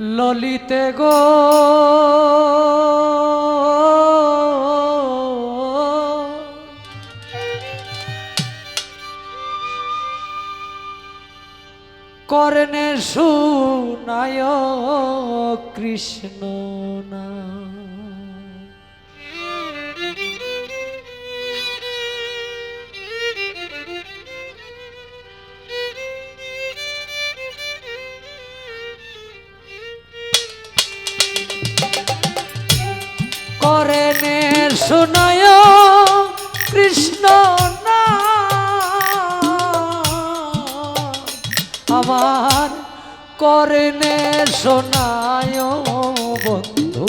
ললিতে গো। করণে সুনায় কৃষ্ণ না আমার করনে সোনায় বন্ধু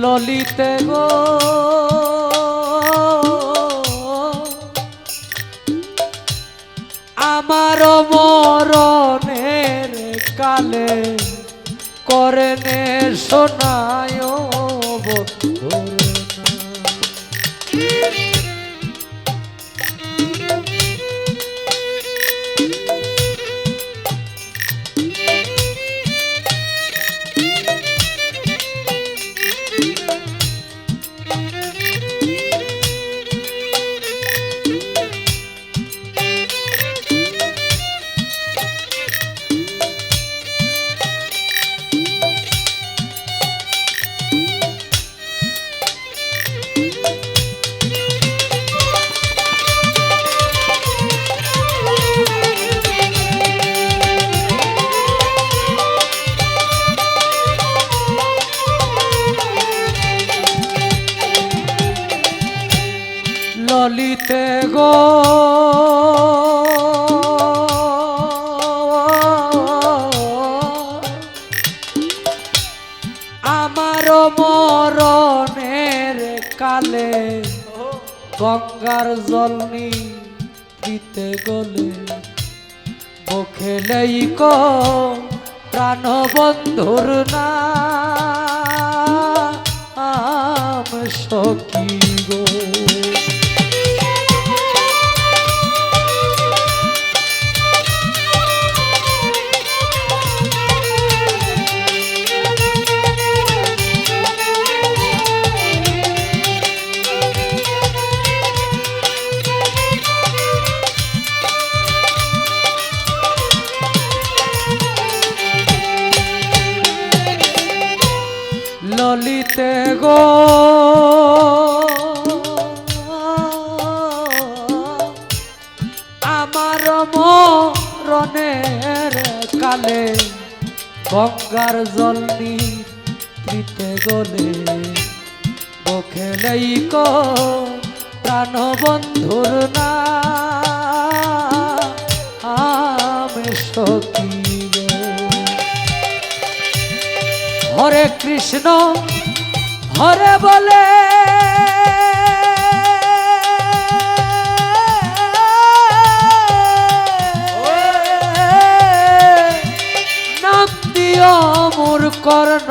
ললিতে গো আমার মরণের কালে সোনায় বন্ধুর না। ললিতে গো আমার মরণের কালে গঙ্গার জল দিতে গলে বখেলেই কো প্রাণ বন্ধুর না সখী গো। ললিতে গো। আমার মরণের কালে গঙ্গার জল নিতে গলে বখেলেই কো প্রাণ বন্ধুর না হরে কৃষ্ণ হরে বলে। নাম দিও মোর কর্ণ।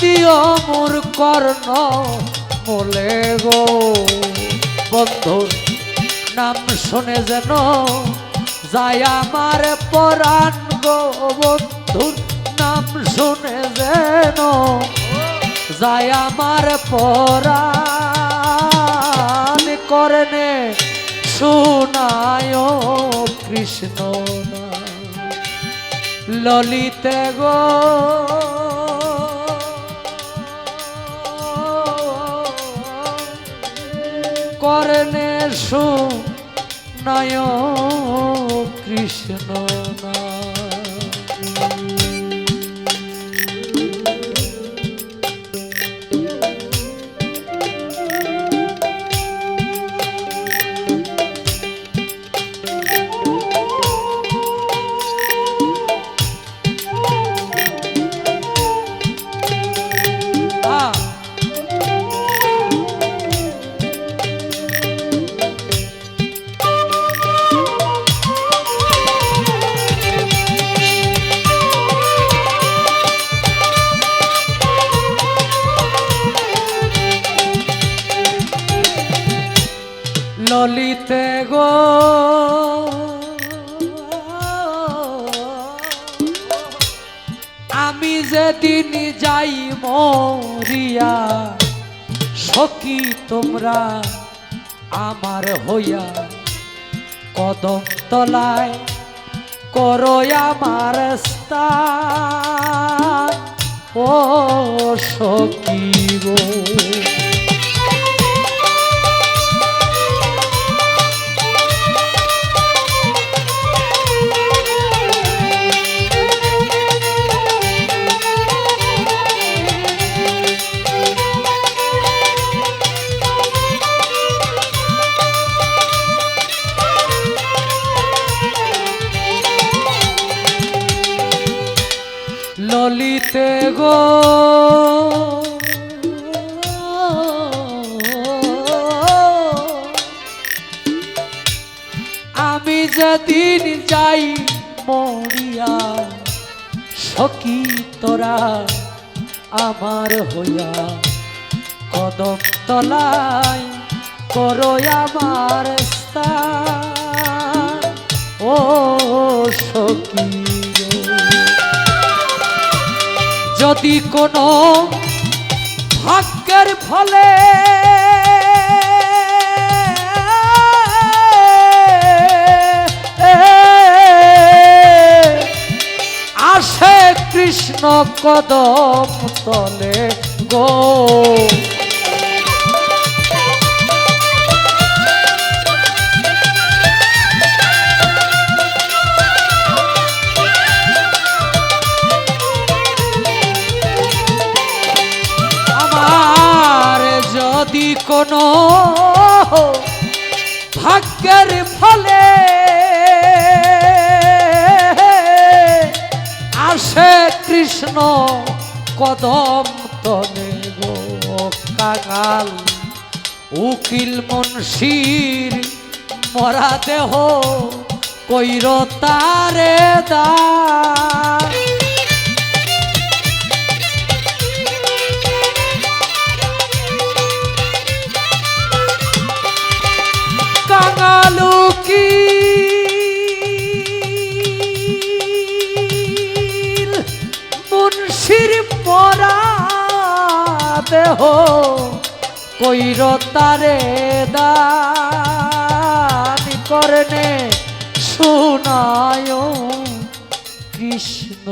দিও মোর কর্ণ বলে গো। বন্ধুর নাম শুনে যেন যায় আমার পরাণ গো। বন্ধুর নাম শুনে যেন যায় আমার পরাণ করনে শোনায় কৃষ্ণ, ললিতে গো। করনে নয় কৃষ্ণ না তোমরা আমার হইয়া কদম তলায় করো আমার স্থান। ও সখী সখী তোরা, আমার হইয়া কদম তলায় করো আমার স্থান। ও সখী যদি কোনো ভাগ্যের ফলে কৃষ্ণ কদম তলে গো। আমার যদি কোনো ভাগ্যের ফলে কৃষ্ণ কদম তনে কাগাল উকিল মুন্সির মরা দেহ কৈর তারে দা। কইর তারে দান করনে শোনায় কৃষ্ণ।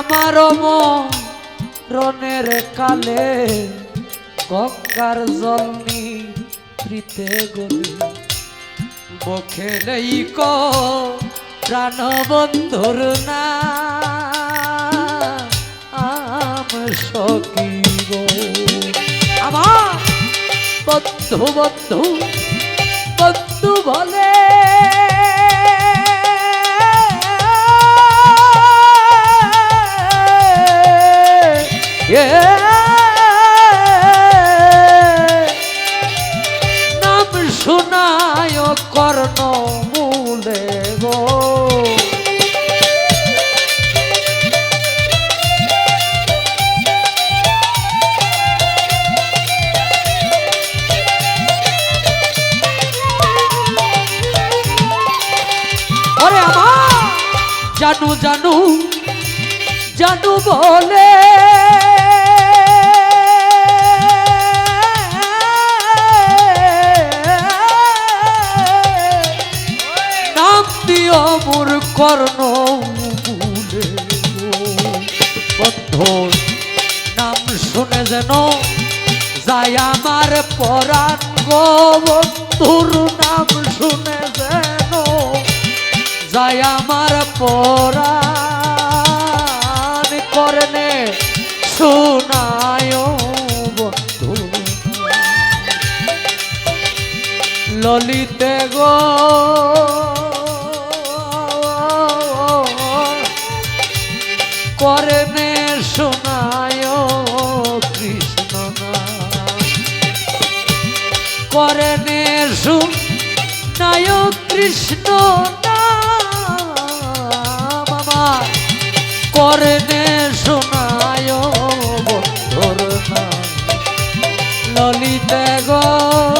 আমার মরণের কালে গঙ্গার জল নিতে গলি। বখে নেই কো প্রাণ বন্ধুর না। আম গো আমার বন্ধু বন্ধু বন্ধু বলে নাম শোনায় কর্ণ মূলে গো জানু জানু জানু বলে। কর্ণ ভুলে বন্ধ, নাম শুনে যেন যায় আমার পরাণ গো, বন্ধুর নাম শুনে যেন যায় আমার পরাণ করনে শোনায় বন্ধু ললিতে গো। করনে শোনায় কৃষ্ণ নাম। করনে শোনায় কৃষ্ণ নাম আমার। করনে শোনায় বন্ধুর ললিতে গো